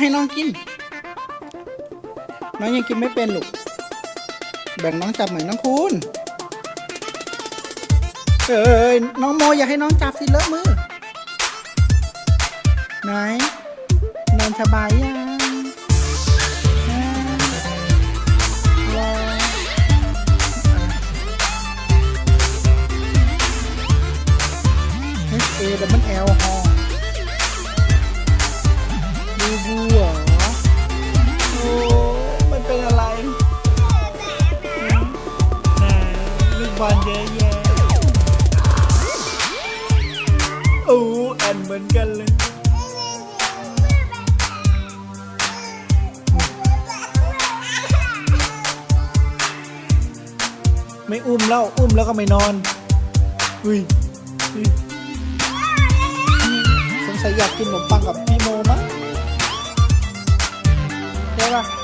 ให้น้องกิน น้องยังกินไม่เป็นลูก แบ่งน้องจับหน่อยน้องคุณเอ้ยน้องโมอย่าให้น้องจับสิเลอะมือ ไหนนอนสบายยังอ่ารอเอสเอดับเบิลแอลฮอ ลูกบอลเยอะแยะโอ้แอนเหมือนกันเลย ไม่อุ้มแล้วอุ้มแล้วก็ไม่นอน อุ้ยอุ้ยสงสัยอยากกินขนมปังกับพี่โมมั้งใช่ปะ